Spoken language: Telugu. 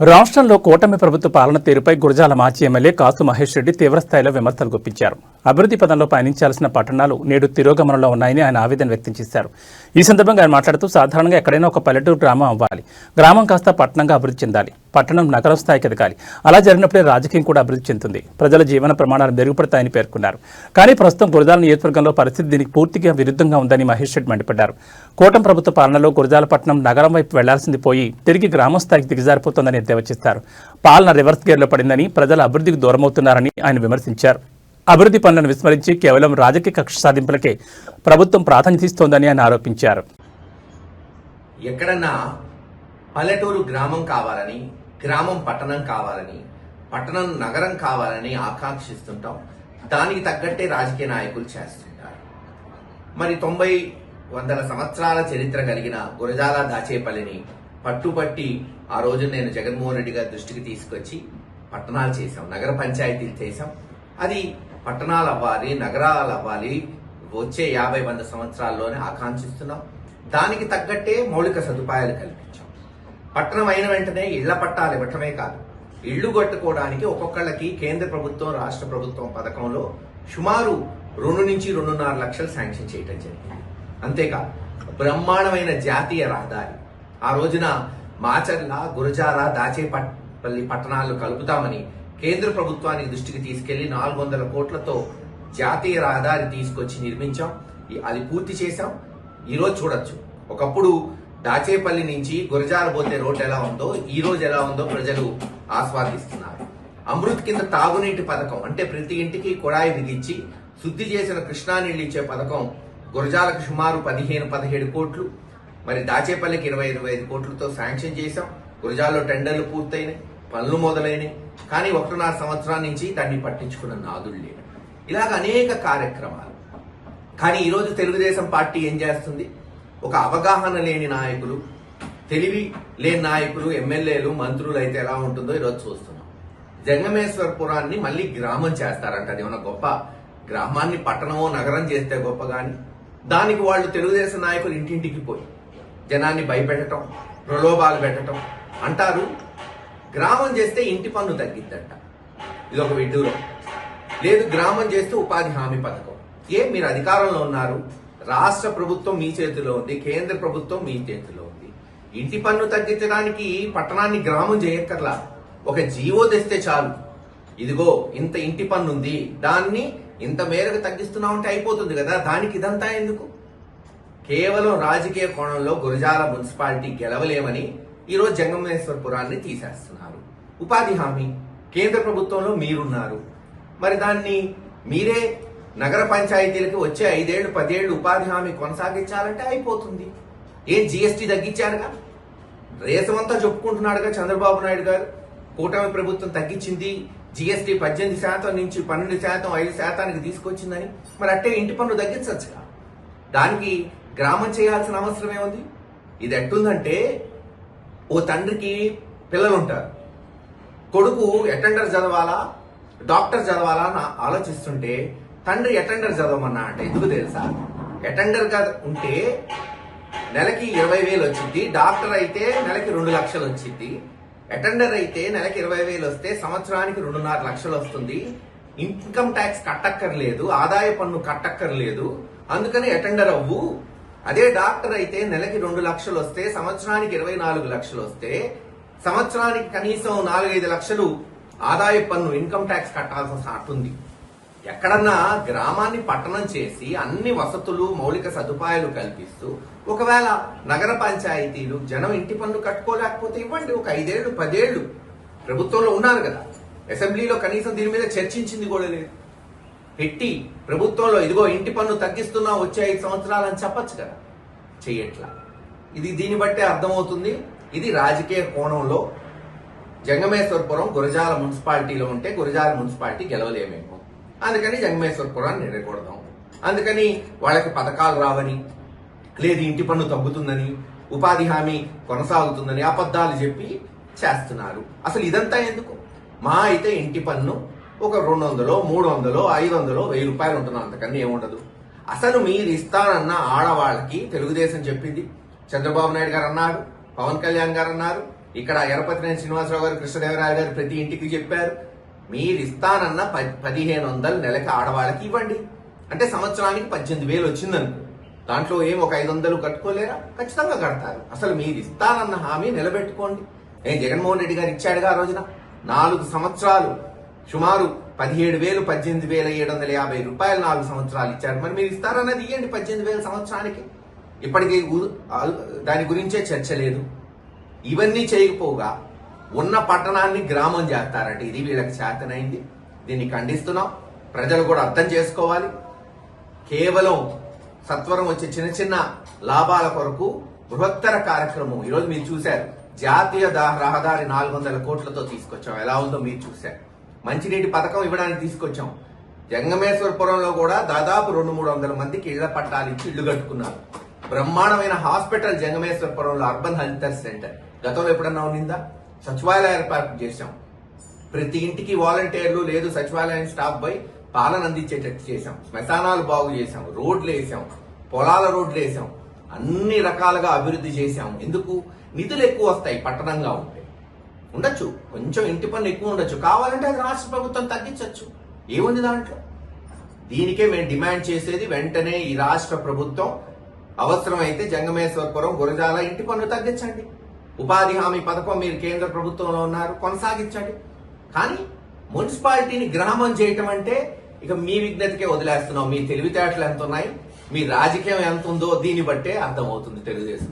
రాష్ట్రంలో కూటమి ప్రభుత్వ పాలన తీరుపై గురజాల మాజీ ఎమ్మెల్యే కాసు మహేష్ రెడ్డి తీవ్రస్థాయిలో విమర్శలు గుప్పించారు. అభివృద్ధి పదంలో పయనించాల్సిన పట్టణాలు నేడు తిరోగమనంలో ఉన్నాయని ఆయన ఆవేదన వ్యక్తం చేశారు. ఈ సందర్భంగా ఆయన మాట్లాడుతూ సాధారణంగా ఎక్కడైనా ఒక పల్లెటూరు గ్రామం అవ్వాలి. గ్రామం కాస్త పట్టణంగా అభివృద్ధి చెందాలి. పట్టణం నగరం స్థాయికి ఎదగాలి. అలా జరిగినప్పుడే రాజకీయం కూడా అభివృద్ధి చెందుతుంది. ప్రజల జీవన ప్రమాణాలు మెరుగుపడతాయని పేర్కొన్నారు. కానీ ప్రస్తుతం గురజాల నియోజకవర్గంలో పరిస్థితి దీనికి పూర్తిగా విరుద్ధంగా ఉందని మహేష్ రెడ్డి మండిపడ్డారు. కూటమి ప్రభుత్వ పాలనలో గురజాల పట్టణం నగరం వైపు వెళ్ళాల్సింది పోయి తిరిగి గ్రామ స్థాయికి దిగజారిపోతుందని ఎద్దేవా పాలన రివర్స్ గేర్లో పడిందని ప్రజలు అభివృద్ధికి దూరమవుతున్నారని ఆయన విమర్శించారు. అభివృద్ధి పనులను విస్మరించి కేవలం రాజకీయ కక్ష సాధింపులకే ప్రభుత్వం ప్రాధాన్యత ఇస్తోందని ఆయన ఆరోపించారు. ఎక్కడన్నా పల్లెటూరు గ్రామం కావాలని గ్రామం పట్టణం కావాలని పట్టణం నగరం కావాలని ఆకాంక్షిస్తుంటాం. దానికి తగ్గట్టే రాజకీయ నాయకులు చేస్తుంటారు. మరి తొంభై వందల సంవత్సరాల చరిత్ర కలిగిన గురజాల దాచేపల్లిని పట్టుపట్టి ఆ రోజు నేను జగన్మోహన్ రెడ్డి గారి దృష్టికి తీసుకొచ్చి పట్టణాలు చేశాం నగర పంచాయతీలు చేశాం. అది పట్టణాలు అవ్వాలి నగరాలు అవ్వాలి వచ్చే యాభై వంద సంవత్సరాల్లోనే ఆకాంక్షిస్తున్నాం. దానికి తగ్గట్టే మౌలిక సదుపాయాలు కల్పించాం. పట్టణం అయిన వెంటనే ఇళ్ళ పట్టాలు ఇవ్వటమే కాదు ఇళ్ళు కట్టుకోవడానికి ఒక్కొక్కళ్ళకి కేంద్ర ప్రభుత్వం రాష్ట్ర ప్రభుత్వం పథకంలో సుమారు రెండు నుంచి రెండున్నర లక్షలు శాంక్షన్ చేయటం జరిగింది. అంతేకాదు బ్రహ్మాండమైన జాతీయ రహదారి. ఆ రోజున మాచర్ల గురజార దాచేపల్లి పట్టణాలు కలుపుతామని కేంద్ర ప్రభుత్వానికి దృష్టికి తీసుకెళ్ళి నాలుగు వందల కోట్లతో జాతీయ రహదారి తీసుకొచ్చి నిర్మించాం. ఈ- అది పూర్తి చేశాం. ఈరోజు చూడొచ్చు. ఒకప్పుడు దాచేపల్లి నుంచి గురజాల పోతే రోడ్డు ఎలా ఉందో ఈ రోజు ఎలా ఉందో ప్రజలు ఆస్వాదిస్తున్నారు. అమృత్ కింద తాగునీటి పథకం అంటే ప్రతి ఇంటికి కొడాయి విధించి శుద్ధి చేసిన కృష్ణా నీళ్ళు ఇచ్చే పథకం గురజాలకు సుమారు పదిహేను పదిహేడు కోట్లు. మరి దాచేపల్లికి ఇరవై ఇరవై ఐదు కోట్లతో శాంక్షన్ చేశాం. గురజాల్లో టెండర్లు పూర్తయినాయి. పనులు మొదలైనవి కానీ ఒకటిన్నర సంవత్సరాల నుంచి దాన్ని పట్టించుకున్న నాదులు లేడు. ఇలాగ అనేక కార్యక్రమాలు. కానీ ఈరోజు తెలుగుదేశం పార్టీ ఏం చేస్తుంది? ఒక అవగాహన లేని నాయకులు తెలివి లేని నాయకులు ఎమ్మెల్యేలు మంత్రులు అయితే ఎలా ఉంటుందో ఈరోజు చూస్తున్నాం. జంగమేశ్వరపురాన్ని మళ్ళీ గ్రామం చేస్తారంట. అది ఏమన్నా గొప్ప గ్రామాన్ని పట్టణమో నగరం చేస్తే గొప్ప కానీ దానికి వాళ్ళు తెలుగుదేశం నాయకులు ఇంటింటికి పోయి జనాన్ని భయపెట్టడం ప్రలోభాలు పెట్టడం అంటారు. గ్రామం చేస్తే ఇంటి పన్ను తగ్గిద్దంట. ఇది ఒక విడ్డూరం. లేదు గ్రామం చేస్తే ఉపాధి హామీ పథకం. ఏ మీరు అధికారంలో ఉన్నారు? రాష్ట్ర ప్రభుత్వం మీ చేతిలో ఉంది కేంద్ర ప్రభుత్వం మీ చేతిలో ఉంది. ఇంటి పన్ను తగ్గించడానికి పట్టణాన్ని గ్రామం చేయక్కర్లా. ఒక జీవో తెస్తే చాలు. ఇదిగో ఇంత ఇంటి పన్ను ఉంది దాన్ని ఇంత మేరకు తగ్గిస్తున్నామంటే అయిపోతుంది కదా. దానికి ఇదంతా ఎందుకు? కేవలం రాజకీయ కోణంలో గురజాల మున్సిపాలిటీ గెలవలేమని ఈరోజు జంగమేశ్వరపురాన్ని తీసేస్తున్నారు. ఉపాధి హామీ. కేంద్ర ప్రభుత్వంలో మీరున్నారు. మరి దాన్ని మీరే నగర పంచాయతీలకి వచ్చే ఐదేళ్ళు పదేళ్ళు ఉపాధి హామీ కొనసాగించాలంటే అయిపోతుంది. ఏం జీఎస్టీ తగ్గించారుగా? రేసమంతా చెప్పుకుంటున్నాడుగా చంద్రబాబు నాయుడు గారు. కూటమి ప్రభుత్వం తగ్గించింది జీఎస్టీ పద్దెనిమిది శాతం నుంచి పన్నెండు శాతం ఐదు శాతానికి తీసుకొచ్చిందని. మరి అట్టే ఇంటి పన్ను తగ్గించచ్చుగా. దానికి గ్రామం చేయాల్సిన అవసరం ఏముంది ఇది ఎట్టుందంటే ఓ తండ్రికి పిల్లలు ఉంటారు కొడుకు అటెండర్ చదవాలా? డాక్టర్ చదవాలా అని ఆలోచిస్తుంటే తండ్రి అటెండర్ చదవమన్నా అంటే ఎందుకు తెలుసా? అటెండర్గా ఉంటే నెలకి ఇరవై వేలు వచ్చింది డాక్టర్ అయితే నెలకి రెండు లక్షలు వచ్చింది అటెండర్ అయితే నెలకి ఇరవై వేలు వస్తే సంవత్సరానికి రెండున్నర లక్షలు వస్తుంది ఇన్కమ్ ట్యాక్స్ కట్టక్కర్లేదు ఆదాయ పన్ను కట్టక్కర్లేదు అందుకని అటెండర్ అవ్వు అదే డాక్టర్ అయితే నెలకి రెండు లక్షలు వస్తే సంవత్సరానికి ఇరవై నాలుగు లక్షలు వస్తే సంవత్సరానికి కనీసం నాలుగైదు లక్షలు ఆదాయ పన్ను ఇన్కమ్ ట్యాక్స్ కట్టాల్సిన సాటుంది ఎక్కడన్నా గ్రామాన్ని పట్టణం చేసి అన్ని వసతులు మౌలిక సదుపాయాలు కల్పిస్తూ ఒకవేళ నగర పంచాయతీలు జనం ఇంటి పన్ను కట్టుకోలేకపోతే ఇవ్వండి ఒక ఐదేళ్ళు పదేళ్ళు ప్రభుత్వంలో ఉన్నారు కదా. అసెంబ్లీలో కనీసం దీని మీద చర్చించింది కూడా లేదు. పెట్టి ప్రభుత్వంలో ఇదిగో ఇంటి పన్ను తగ్గిస్తున్నా వచ్చే ఐదు సంవత్సరాలు అని చెప్పొచ్చు కదా. చెయ్యట్లా. ఇది దీన్ని బట్టే అర్థమవుతుంది. ఇది రాజకీయ కోణంలో జంగమేశ్వరపురం గురజాల మున్సిపాలిటీలో ఉంటే గురజాల మున్సిపాలిటీ గెలవలేమేమో. అందుకని జంగమేశ్వరపురాన్ని నిరగొడదాం అందుకని వాళ్ళకి పథకాలు రావని లేదు ఇంటి పన్ను తగ్గుతుందని ఉపాధి హామీ కొనసాగుతుందని అబద్ధాలు చెప్పి చేస్తున్నారు. అసలు ఇదంతా ఎందుకు? మా అయితే ఇంటి పన్ను ఒక రెండు వందలో మూడు వందలో ఐదు వందలో వెయ్యి రూపాయలు ఉంటున్నాం అంతకన్నా ఏముండదు. అసలు మీరు ఇస్తానన్న ఆడవాళ్ళకి తెలుగుదేశం చెప్పింది. చంద్రబాబు నాయుడు గారు అన్నారు పవన్ కళ్యాణ్ గారు అన్నారు ఇక్కడ ఎరపతినేని శ్రీనివాసరావు గారు కృష్ణదేవరాయ గారు ప్రతి ఇంటికి చెప్పారు. మీరు ఇస్తానన్న ప- పదిహేను వందలు నెలకి ఆడవాళ్ళకి ఇవ్వండి. అంటే సంవత్సరానికి పద్దెనిమిది వేలు వచ్చిందనుకో. దాంట్లో ఏం ఒక ఐదు వందలు కట్టుకోలేరా? ఖచ్చితంగా కడతారు. అసలు మీరు ఇస్తానన్న హామీ నిలబెట్టుకోండి. నేను జగన్మోహన్ రెడ్డి గారు ఇచ్చాడుగా ఆ రోజున? నాలుగు సంవత్సరాలు సుమారు పదిహేడు వేలు పద్దెనిమిది వేల ఏడు వందల యాభై రూపాయలు నాలుగు సంవత్సరాలు ఇచ్చాడు మరి మీరు ఇస్తారన్నది ఇవ్వండి పద్దెనిమిది వేల సంవత్సరానికి. ఇప్పటికీ దాని గురించే చర్చ లేదు. ఇవన్నీ చేయకపోగా ఉన్న పట్టణాన్ని గ్రామం చేస్తారంటే. ఇది వీళ్ళకి చేతనైంది. దీన్ని ఖండిస్తున్నాం. ప్రజలు కూడా అర్థం చేసుకోవాలి. కేవలం సత్వరం వచ్చే చిన్న చిన్న లాభాల కొరకు బృహత్తర కార్యక్రమం. ఈరోజు మీరు చూశారు. జాతీయ దా- రహదారి నాలుగు వందల కోట్లతో తీసుకొచ్చాం. ఎలా ఉందో మీరు చూశారు. మంచినీటి పథకం ఇవ్వడానికి తీసుకొచ్చాం. జంగమేశ్వరపురంలో కూడా దాదాపు రెండు మూడు వందల మందికి ఇళ్ళ పట్టాలు ఇచ్చి ఇళ్ళు కట్టుకున్నారు. బ్రహ్మాండమైన హాస్పిటల్ జంగమేశ్వరపురంలో అర్బన్ హెల్త్ సెంటర్ గతంలో ఎప్పుడన్నా ఉన్నిందా సచివాలయం ఏర్పాటు చేశాం. ప్రతి ఇంటికి వాలంటీర్లు లేదు సచివాలయం స్టాఫ్ పై పాలన అందించేటట్టు చేశాం. శ్మశానాలు బాగు చేశాం. రోడ్లు వేసాం పొలాల రోడ్లు వేసాం అన్ని రకాలుగా అభివృద్ధి చేశాం. ఎందుకు? నిధులు ఎక్కువ వస్తాయి పట్టణంగా ఉంటే. ఉండొచ్చు. కొంచెం ఇంటి పన్ను ఎక్కువ ఉండొచ్చు. కావాలంటే అది రాష్ట్ర ప్రభుత్వం తగ్గించవచ్చు ఏముంది దాంట్లో? దీనికే మేము డిమాండ్ చేసేది వెంటనే ఈ రాష్ట్ర ప్రభుత్వం. అవసరమైతే జంగమేశ్వరపురం గురజాల ఇంటి పన్ను తగ్గించండి. ఉపాధి హామీ పథకం మీరు కేంద్ర ప్రభుత్వంలో ఉన్నారు కొనసాగించండి. కానీ మున్సిపాలిటీని గ్రామం చేయటం అంటే ఇక మీ విజ్ఞతకే వదిలేస్తున్నాం. మీ తెలివితేటలు ఎంత ఉన్నాయి మీ రాజకీయం ఎంత ఉందో దీన్ని బట్టే అర్థమవుతుంది తెలుగుదేశం